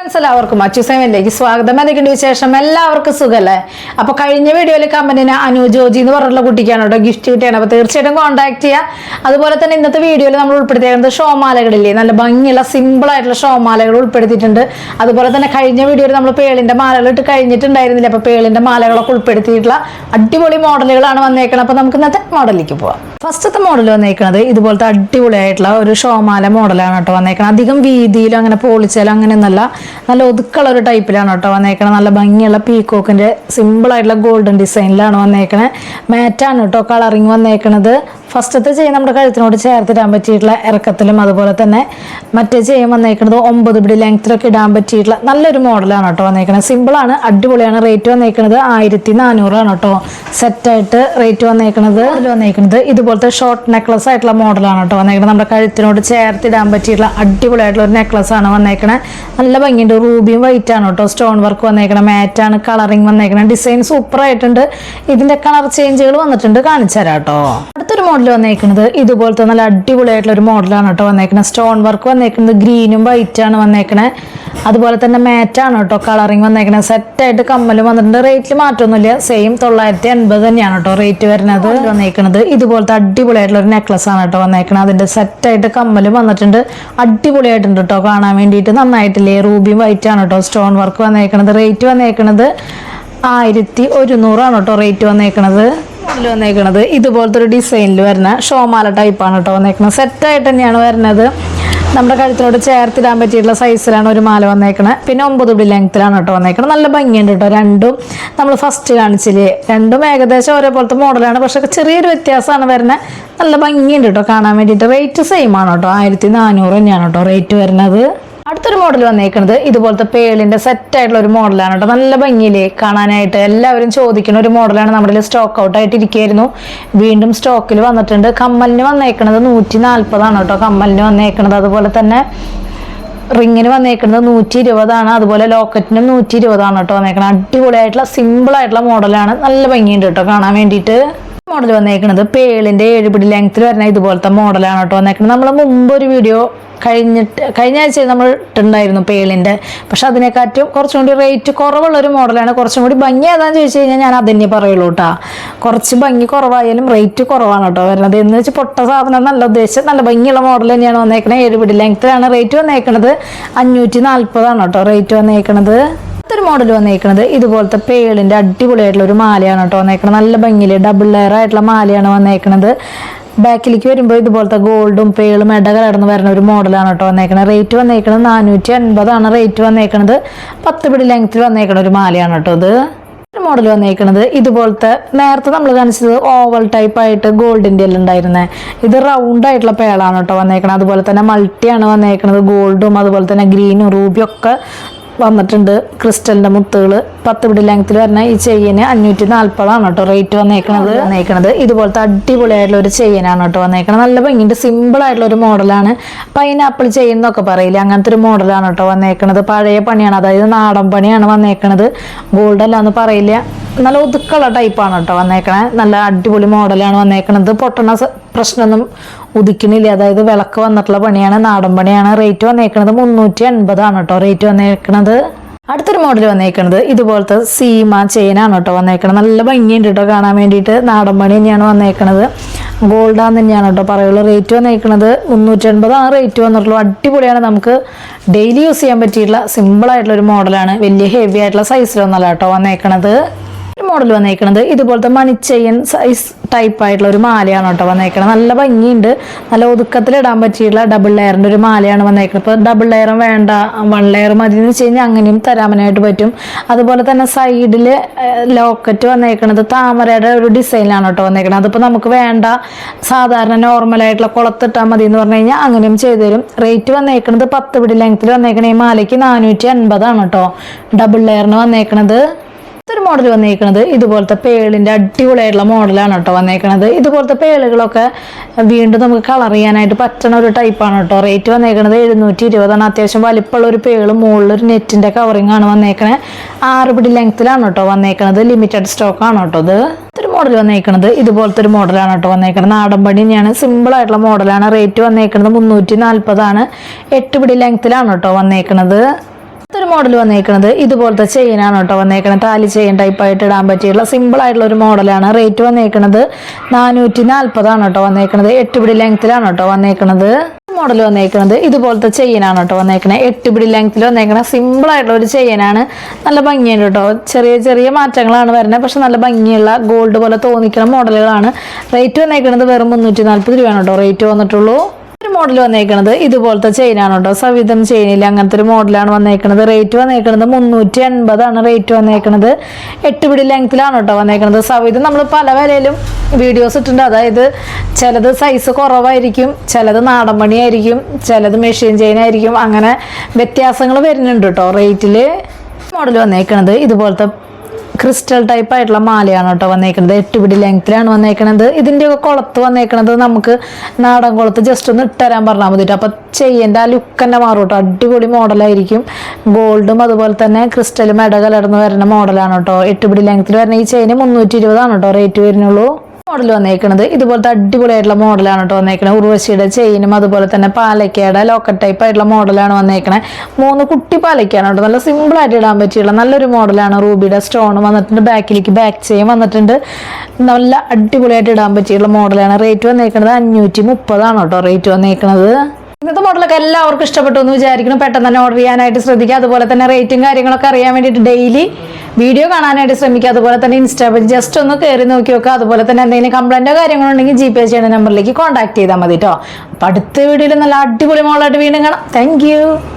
Friends Achu സേവനിലേക്ക് സ്വാഗതം. എന്തൊക്കെയുണ്ട് വിശേഷം? എല്ലാവർക്കും സുഖല്ലേ? അപ്പൊ കഴിഞ്ഞ വീഡിയോയിൽ കമ്പനിന് അനു ജോജി എന്ന് പറഞ്ഞുള്ള കുട്ടിക്കാണ് കേട്ടോ ഗിഫ്റ്റ് കിട്ടിയാണ്. അപ്പൊ തീർച്ചയായിട്ടും കോൺടാക്ട് ചെയ്യുക അതുപോലെ തന്നെ ഇന്നത്തെ വീഡിയോയിൽ നമ്മൾ ഉൾപ്പെടുത്തിയിരിക്കുന്നത് ഷോമാലകളില്ലേ? നല്ല ഭംഗിയുള്ള സിമ്പിൾ ആയിട്ടുള്ള ഷോമാലകൾ ഉൾപ്പെടുത്തിയിട്ടുണ്ട്. അതുപോലെ തന്നെ കഴിഞ്ഞ വീഡിയോയിൽ നമ്മൾ പേളിന്റെ മാലകൾ ഇട്ട് കഴിഞ്ഞിട്ടുണ്ടായിരുന്നില്ല. അപ്പൊ പേളിന്റെ മാലകളൊക്കെ ഉൾപ്പെടുത്തിയിട്ടുള്ള അടിപൊളി മോഡലുകളാണ് വന്നേക്കുന്നത് അപ്പൊ നമുക്ക് ഇന്നത്തെ മോഡലിലേക്ക് പോവാം. ഫസ്റ്റത്തെ മോഡൽ വന്നേക്കുന്നത് ഇതുപോലത്തെ അടിപൊളിയായിട്ടുള്ള ഒരു ഷോമാല മോഡലാണ് കേട്ടോ വന്നേക്കുന്നത് അധികം വീതിയിലും അങ്ങനെ പോളിച്ചാലും അങ്ങനെയൊന്നല്ല നല്ല ഒതുക്കുള്ള ഒരു ടൈപ്പിലാണ് കേട്ടോ വന്നേക്കണത്. നല്ല ഭംഗിയുള്ള പീക്കോക്കിന്റെ സിമ്പിൾ ആയിട്ടുള്ള ഗോൾഡൻ ഡിസൈനിലാണ് വന്നേക്കണേ മാറ്റാണ് കേട്ടോ കളറിങ് വന്നേക്കണത്. ഫസ്റ്റത്തെ ചെയിൻ നമ്മുടെ കഴുത്തിനോട് ചേർത്തിടാൻ പറ്റിയിട്ടുള്ള ഇറക്കത്തിലും അതുപോലെ തന്നെ മറ്റേ ചെയിൻ വന്നേക്കുന്നത് ഒമ്പത് പിടി ലെങ്ത്തിലൊക്കെ ഇടാൻ പറ്റിയിട്ടുള്ള നല്ലൊരു മോഡലാണ് കേട്ടോ വന്നേക്കുന്നത് സിമ്പിളാണ് അടിപൊളിയാണ്. റേറ്റ് വന്നേക്കുന്നത് ആയിരത്തി നാനൂറാണ് കേട്ടോ. സെറ്റായിട്ട് റേറ്റ് വന്നേക്കുന്നത് അതിൽ വന്നേക്കുന്നത് ഇതുപോലത്തെ ഷോർട്ട് നെക്ലസ് ആയിട്ടുള്ള മോഡലാണ് കേട്ടോ വന്നേക്കുന്നത് നമ്മുടെ കഴുത്തിനോട് ചേർത്തിടാൻ പറ്റിയിട്ടുള്ള അടിപൊളിയായിട്ടുള്ള ഒരു നെക്ലസ് ആണ് വന്നേക്കണത്. നല്ല ഭംഗിയുണ്ട്. റൂബിയും വൈറ്റ് ആണ് കേട്ടോ. സ്റ്റോൺ വർക്ക് വന്നേക്കണം മാറ്റാണ് കളറിങ് വന്നേക്കണം ഡിസൈൻ സൂപ്പർ ആയിട്ടുണ്ട്. ഇതിന്റെ കളർ ചേഞ്ചുകൾ വന്നിട്ടുണ്ട്. കാണിച്ചു തരാം കേട്ടോ. അടുത്തൊരു മോഡൽ വന്നേക്കുന്നത് ഇതുപോലത്തെ നല്ല അടിപൊളിയായിട്ടുള്ള ഒരു മോഡലാണ് കേട്ടോ വന്നേക്കുന്നത് സ്റ്റോൺ വർക്ക് വന്നേക്കുന്നത് ഗ്രീനും വൈറ്റ് ആണ് വന്നേക്കണേ. അതുപോലെ തന്നെ മാറ്റാണ് കേട്ടോ കളറിങ് വന്നേക്കണത് സെറ്റായിട്ട് കമ്മലും വന്നിട്ടുണ്ട്. റേറ്റിൽ മാറ്റമൊന്നുമില്ല സെയിം തൊള്ളായിരത്തി എൺപത് തന്നെയാണ് കേട്ടോ റേറ്റ് വരുന്നത് വന്നേക്കുന്നത് ഇതുപോലത്തെ അടിപൊളിയായിട്ടുള്ള ഒരു നെക്ലസ് ആണ് കേട്ടോ വന്നേക്കുന്നത് അതിന്റെ സെറ്റായിട്ട് കമ്മലും വന്നിട്ടുണ്ട്. അടിപൊളിയായിട്ടുണ്ട് കേട്ടോ. കാണാൻ വേണ്ടിയിട്ട് നന്നായിട്ടില്ലേ? റൂബിയും വൈറ്റ് ആണ് കേട്ടോ സ്റ്റോൺ വർക്ക് വന്നേക്കുന്നത് റേറ്റ് വന്നേക്കുന്നത് ആയിരത്തി ഒരുന്നൂറാണ് കേട്ടോ റേറ്റ് വന്നേക്കണത്. മോഡൽ വന്നേക്കണത് ഇതുപോലത്തെ ഒരു ഡിസൈനിൽ വരുന്ന ഷോമാല ടൈപ്പാണ് കേട്ടോ വന്നേക്കുന്നത് സെറ്റായിട്ട് തന്നെയാണ് വരുന്നത്. നമ്മുടെ കഴുത്തിനോട് ചേർത്തിടാൻ പറ്റിയിട്ടുള്ള സൈസിലാണ് ഒരു മാല വന്നേക്കണത്. പിന്നെ ഒമ്പത് ഉള്ളി ലെങ്ത്തിലാണ് കേട്ടോ വന്നേക്കണത്. നല്ല ഭംഗിയുണ്ട് കേട്ടോ രണ്ടും നമ്മൾ ഫസ്റ്റ് കാണിച്ചില്ലേ? രണ്ടും ഏകദേശം ഒരേപോലത്തെ മോഡലാണ് പക്ഷെ ചെറിയൊരു വ്യത്യാസമാണ് വരുന്നത്. നല്ല ഭംഗിയുണ്ട് കേട്ടോ കാണാൻ വേണ്ടിയിട്ട് റേറ്റ് സെയിം ആണ് കേട്ടോ ആയിരത്തി നാനൂറ് തന്നെയാണ് കേട്ടോ റേറ്റ് വരുന്നത്. അടുത്തൊരു മോഡൽ വന്നേക്കുന്നത് ഇതുപോലത്തെ പേളിന്റെ സെറ്റ് ആയിട്ടുള്ള ഒരു മോഡലാണ് കേട്ടോ. നല്ല ഭംഗിയിലേ കാണാനായിട്ട് എല്ലാവരും ചോദിക്കുന്ന ഒരു മോഡലാണ് നമ്മുടെ സ്റ്റോക്ക് ഔട്ട് ആയിട്ട് ഇരിക്കുകയായിരുന്നു. വീണ്ടും സ്റ്റോക്കിൽ വന്നിട്ടുണ്ട്. കമ്മലിന് വന്നേക്കുന്നത് നൂറ്റി നാൽപ്പതാണ് കേട്ടോ. കമ്മലിന് വന്നേക്കുന്നത് അതുപോലെ തന്നെ റിങ്ങിന് വന്നേക്കുന്നത് നൂറ്റി ഇരുപതാണ് അതുപോലെ ലോക്കറ്റിനും നൂറ്റി ഇരുപതാണ് കേട്ടോ വന്നേക്കുന്നത് അടിപൊളിയായിട്ടുള്ള സിമ്പിൾ ആയിട്ടുള്ള മോഡലാണ് നല്ല ഭംഗിയുണ്ട് കേട്ടോ കാണാൻ വേണ്ടിയിട്ട്. മോഡൽ വന്നേക്കുന്നത് പേളിന്റെ ഏഴുപിടി ലെങ്ത്തിൽ വരുന്ന ഇതുപോലത്തെ മോഡലാണ് കേട്ടോ വന്നേക്കുന്നത് നമ്മൾ മുമ്പ് ഒരു വീഡിയോ കഴിഞ്ഞിട്ട് കഴിഞ്ഞ ആഴ്ച നമ്മൾ ഇട്ടുണ്ടായിരുന്നു പേളിന്റെ. പക്ഷെ അതിനെക്കാട്ടും കുറച്ചും കൂടി റേറ്റ് കുറവുള്ള ഒരു മോഡലാണ് കുറച്ചും കൂടി ഭംഗി ഏതാന്ന് ചോദിച്ചു കഴിഞ്ഞാൽ ഞാൻ അതന്നെ പറയുള്ളൂ കേട്ടോ കുറച്ച് ഭംഗി കുറവായാലും റേറ്റ് കുറവാണ് കേട്ടോ വരുന്നത് എന്ന് വെച്ചാൽ പൊട്ട സാധനം നല്ല ഉദ്ദേശം നല്ല ഭംഗിയുള്ള മോഡൽ തന്നെയാണ് വന്നേക്കുന്നത് ഏഴുപിടി ലെങ്ത്തിലാണ് റേറ്റ് വന്നേക്കുന്നത് അഞ്ഞൂറ്റി നാൽപ്പതാണ് കേട്ടോ റേറ്റ് വന്നേക്കുന്നത് അടുത്തൊരു മോഡൽ വന്നേക്കുന്നത് ഇതുപോലത്തെ പേളിന്റെ അടിപൊളിയായിട്ടുള്ള ഒരു മാലയാണ് കേട്ടോ വന്നേക്കുന്നത് നല്ല ഭംഗിയിൽ ഡബിൾ ലെയർ ആയിട്ടുള്ള മാലയാണ് വന്നേക്കുന്നത് ബാക്കിലേക്ക് വരുമ്പോൾ ഇതുപോലത്തെ ഗോൾഡും പേളും ഇട കലർന്ന് വരുന്ന ഒരു മോഡലാണ് കേട്ടോ വന്നേക്കുന്നത് റേറ്റ് വന്നേക്കുന്നത് നാനൂറ്റി അൻപതാണ് റേറ്റ് വന്നേക്കുന്നത് പത്ത് പിടി ലെങ്ത്തിൽ വന്നേക്കുന്ന ഒരു മാലയാണ് കേട്ടോ ഇത്. മോഡൽ വന്നേക്കുന്നത് ഇതുപോലത്തെ നേരത്തെ നമ്മൾ കാണിച്ചത് ഓവൽ ടൈപ്പ് ആയിട്ട് ഗോൾഡിന്റെ എല്ലാം ഉണ്ടായിരുന്നത് ഇത് റൗണ്ട് ആയിട്ടുള്ള പേളാണ് കേട്ടോ വന്നേക്കുന്നത് അതുപോലെ തന്നെ മൾട്ടിയാണ് വന്നേക്കുന്നത് ഗോൾഡും അതുപോലെ തന്നെ ഗ്രീനും റൂബിയും ഒക്കെ വന്നിട്ടുണ്ട് ക്രിസ്റ്റലിന്റെ മുത്തുകൾ പത്ത് പിടി ലെങ്ത്തിൽ വരുന്ന ഈ ചെയിന് അഞ്ഞൂറ്റി നാൽപ്പതാണ് കേട്ടോ. റേറ്റ് വന്നേക്കണത്. വന്നേക്കണത്. ഇതുപോലത്തെ അടിപൊളിയായിട്ടുള്ള ഒരു ചെയിനാണ് കേട്ടോ വന്നേക്കണത്. നല്ല സിമ്പിൾ ആയിട്ടുള്ള ഒരു മോഡലാണ് പൈനാപ്പിൾ ചെയിൻ എന്നൊക്കെ പറയില്ല? അങ്ങനത്തെ ഒരു മോഡലാണ് കേട്ടോ വന്നേക്കണത്. പഴയ പണിയാണ്. അതായത് നാടൻ പണിയാണ് വന്നേക്കണത്. ഗോൾഡ് അല്ല എന്ന് പറയില്ല. നല്ല ഒതുക്കുള്ള ടൈപ്പാണ് കേട്ടോ വന്നേക്കണേ നല്ല അടിപൊളി മോഡലാണ് വന്നേക്കണത്. പൊട്ടണ പ്രശ്നമൊന്നും ഉദിക്കണില്ല അതായത് വിളക്ക് വന്നിട്ടുള്ള പണിയാണ് നാടൻ പണിയാണ്. റേറ്റ് വന്നേക്കണത് മുന്നൂറ്റി എൺപതാണ് കേട്ടോ. റേറ്റ് വന്നേക്കണത്. അടുത്തൊരു മോഡൽ വന്നേക്കണത് ഇതുപോലത്തെ സീമ ചെയിനാണ് കേട്ടോ വന്നേക്കണത്. നല്ല ഭംഗിയുണ്ട് കേട്ടോ കാണാൻ വേണ്ടിയിട്ട്. നാടൻ പണി തന്നെയാണ് വന്നേക്കണത്. ഗോൾഡാന്ന് തന്നെയാണ് കേട്ടോ പറയുള്ളൂ. റേറ്റ് വന്നേക്കണത് മുന്നൂറ്റി എൺപതാണ് റേറ്റ് വന്നിട്ടുള്ളൂ അടിപൊളിയാണ്. നമുക്ക് ഡെയിലി യൂസ് ചെയ്യാൻ പറ്റിയിട്ടുള്ള സിമ്പിൾ ആയിട്ടുള്ള ഒരു മോഡലാണ് വലിയ ഹെവി ആയിട്ടുള്ള സൈസിലൊന്നല്ല കേട്ടോ വന്നേക്കണത്. മോഡൽ വന്നേക്കണത്. ഇതുപോലത്തെ മണിച്ചെയ്യൻ സൈസ് ടൈപ്പ് ആയിട്ടുള്ള ഒരു മാലയാണ് കേട്ടോ വന്നേക്കണത്. നല്ല ഭംഗിയുണ്ട്. നല്ല ഒതുക്കത്തിൽ ഇടാൻ പറ്റിയിട്ടുള്ള ഡബിൾ ലെയറിന്റെ ഒരു മാലയാണ് വന്നേക്കുന്നത് ഇപ്പോൾ ഡബിൾ ലെയറും വേണ്ട. വൺ ലെയർ മതി എന്ന് വെച്ച് കഴിഞ്ഞാൽ അങ്ങനെയും തരാമനായിട്ട് പറ്റും. അതുപോലെ തന്നെ സൈഡിൽ ലോക്കറ്റ് വന്നേക്കണത് താമരയുടെ ഒരു ഡിസൈനിലാണ് കേട്ടോ വന്നേക്കുന്നത് അതിപ്പോൾ നമുക്ക് വേണ്ട സാധാരണ നോർമലായിട്ടുള്ള കുളത്തിട്ടാൽ മതി എന്ന് പറഞ്ഞു കഴിഞ്ഞാൽ അങ്ങനെയും ചെയ്തു തരും റേറ്റ് വന്നേക്കുന്നത് പത്ത് പിടി ലെങ്ത്തിൽ വന്നേക്കണ ഈ മാലയ്ക്ക് നാനൂറ്റി അൻപതാണ് കേട്ടോ. ഡബിൾ ലെയറിന് വന്നേക്കണത് ഒരു മോഡൽ വന്നിരിക്കുന്നത് ഇതുപോലത്തെ പേളിന്റെ അടിപൊളിയായിട്ടുള്ള മോഡലാണ് കേട്ടോ വന്നേക്കണത്. ഇതുപോലത്തെ പേളുകളൊക്കെ വീണ്ടും നമുക്ക് കളർ ചെയ്യാനായിട്ട് പറ്റണ ഒരു ടൈപ്പാണ് കേട്ടോ. റേറ്റ് വന്നേക്കണത് എഴുന്നൂറ്റി ഇരുപതാണ് അത്യാവശ്യം വലിപ്പമുള്ള ഒരു പേളും മുകളിൽ ഒരു നെറ്റിന്റെ കവറിംഗ് ആണ് വന്നേക്കണേ. ആറ് പിടി ലെങ്ത്തിലാണ് കേട്ടോ വന്നേക്കണത്. ലിമിറ്റഡ് സ്റ്റോക്ക് ആണ് കേട്ടോ ഇത്. ഒരു മോഡൽ വന്നേക്കണത് ഇതുപോലത്തെ ഒരു മോഡലാണ് കേട്ടോ വന്നേക്കണത്. നാടൻ തന്നെയാണ്. സിമ്പിൾ ആയിട്ടുള്ള മോഡലാണ് റേറ്റ് വന്നേക്കുന്നത് മുന്നൂറ്റി നാൽപ്പതാണ് എട്ട് പിടി ലെങ്ത്തിലാണ് കേട്ടോ വന്നേക്കണത്. ഒരു മോഡൽ വന്നേക്കുന്നത് ഇതുപോലത്തെ ചെയിനാണ് കേട്ടോ വന്നേക്കുന്നത് താലി ചെയിൻ ടൈപ്പായിട്ട് ഇടാൻ പറ്റിയുള്ള സിമ്പിൾ ആയിട്ടുള്ള ഒരു മോഡലാണ് റേറ്റ് വന്നേക്കുന്നത് നാനൂറ്റി നാൽപ്പതാണ് കേട്ടോ വന്നേക്കുന്നത് എട്ട് പിടി ലെങ്ത്തിലാണ് കേട്ടോ വന്നേക്കുന്നത് മോഡൽ വന്നേക്കുന്നത് ഇതുപോലത്തെ ചെയിനാണ് കേട്ടോ വന്നേക്കുന്നത് എട്ട് പിടി ലെങ്ത്തിൽ വന്നേക്കണ സിമ്പിൾ ആയിട്ടുള്ള ഒരു ചെയിനാണ് നല്ല ഭംഗിയുണ്ട് കേട്ടോ. ചെറിയ ചെറിയ മാറ്റങ്ങളാണ് വരുന്നത്. പക്ഷെ നല്ല ഭംഗിയുള്ള ഗോൾഡ് പോലെ തോന്നിക്കുന്ന മോഡലുകളാണ് റേറ്റ് വന്നേക്കുന്നത് വെറും മുന്നൂറ്റി നാൽപ്പത് രൂപയാണ് കേട്ടോ. റേറ്റ് വന്നിട്ടുള്ളൂ. ഒരു മോഡൽ വന്നേക്കുന്നത് ഇതുപോലത്തെ ചെയിനാണ് കേട്ടോ സവിധം ചെയിനിൽ അങ്ങനത്തെ ഒരു മോഡലാണ് വന്നേക്കുന്നത് റേറ്റ് വന്നേക്കുന്നത് മുന്നൂറ്റി എൺപതാണ് റേറ്റ് വന്നേക്കുന്നത് എട്ട് പിടി ലെങ്ത്തിലാണ് കേട്ടോ വന്നേക്കുന്നത് സവിധം നമ്മൾ പല വിലയിലും വീഡിയോസ് ഇട്ടിട്ടുണ്ട്. അതായത് ചിലത് സൈസ് കുറവായിരിക്കും ചിലത് നാടൻ പണിയായിരിക്കും ചിലത് മെഷീൻ ചെയിനായിരിക്കും അങ്ങനെ വ്യത്യാസങ്ങൾ വരുന്നുണ്ട് കേട്ടോ റേറ്റിൽ മോഡൽ വന്നേക്കുന്നത് ഇതുപോലത്തെ ക്രിസ്റ്റൽ ടൈപ്പ് ആയിട്ടുള്ള മാലയാണ് കേട്ടോ വന്നേക്കുന്നത് എട്ട് പിടി ലെങ്ത്തിലാണ് വന്നേക്കുന്നത് ഇതിന്റെയൊക്കെ കുളത്ത് വന്നേക്കുന്നത് നമുക്ക് നാടൻ കുളത്ത് ജസ്റ്റ് ഒന്ന് ഇട്ടുതരാൻ പറഞ്ഞാൽ മതി കേട്ടോ. അപ്പോൾ ചെയ്യേണ്ട ആ ലുക്ക് തന്നെ മാറും കേട്ടോ. അടിപൊളി മോഡലായിരിക്കും ഗോൾഡും അതുപോലെ തന്നെ ക്രിസ്റ്റലും ഇട കലർന്ന് വരുന്ന മോഡലാണ് കേട്ടോ. എട്ട് പിടി ലെങ്ത്തിൽ വരുന്ന ഈ ചെയിന് മുന്നൂറ്റി ഇരുപതാണ് കേട്ടോ റേറ്റ് വരുന്നുള്ളൂ. മോഡൽ വന്നേക്കുന്നത് ഇതുപോലത്തെ അടിപൊളിയായിട്ടുള്ള മോഡലാണ് കേട്ടോ വന്നേക്കുന്നത് ഉർവശിയുടെ ചെയിനും അതുപോലെ തന്നെ പാലക്കയുടെ ലോക്കറ്റ് ടൈപ്പ് ആയിട്ടുള്ള മോഡലാണ് വന്നേക്കുന്നത് മൂന്ന് കുട്ടി പാലക്കയാണ് കേട്ടോ നല്ല സിമ്പിൾ ആയിട്ട് ഇടാൻ പറ്റിയുള്ള നല്ലൊരു മോഡലാണ് റൂബിയുടെ സ്റ്റോൺ വന്നിട്ടുണ്ട്. ബാക്കിലേക്ക് ബാക്ക് ചെയിൻ വന്നിട്ടുണ്ട്. നല്ല അടിപൊളിയായിട്ട് ഇടാൻ പറ്റിയുള്ള മോഡലാണ് റേറ്റ് വന്നേക്കുന്നത് അഞ്ഞൂറ്റി മുപ്പതാണ് കേട്ടോ റേറ്റ് വന്നേക്കുന്നത് ഇന്നത്തെ മോഡലൊക്കെ എല്ലാവർക്കും ഇഷ്ടപ്പെട്ടു എന്ന് വിചാരിക്കണം പെട്ടെന്ന് തന്നെ ഓർഡർ ചെയ്യാനായിട്ട് ശ്രദ്ധിക്കുക. അതുപോലെ തന്നെ റേറ്റും കാര്യങ്ങളൊക്കെ അറിയാൻ വേണ്ടിയിട്ട് ഡെയിലി വീഡിയോ കാണാനായിട്ട് ശ്രമിക്കുക. അതുപോലെ തന്നെ ഇൻസ്റ്റാ ജസ്റ്റ് ഒന്ന് കയറി നോക്കി നോക്കുക അതുപോലെ തന്നെ എന്തെങ്കിലും കംപ്ലൈന്റോ കാര്യങ്ങളുണ്ടെങ്കിൽ ജി പേ ചെയ്യുന്ന നമ്പറിലേക്ക് കോൺടാക്ട് ചെയ്താൽ മതി കേട്ടോ അപ്പോൾ അടുത്ത വീഡിയോയിൽ നല്ല അടിപൊളി മോളായിട്ട് വീണ്ടും കാണാം. താങ്ക്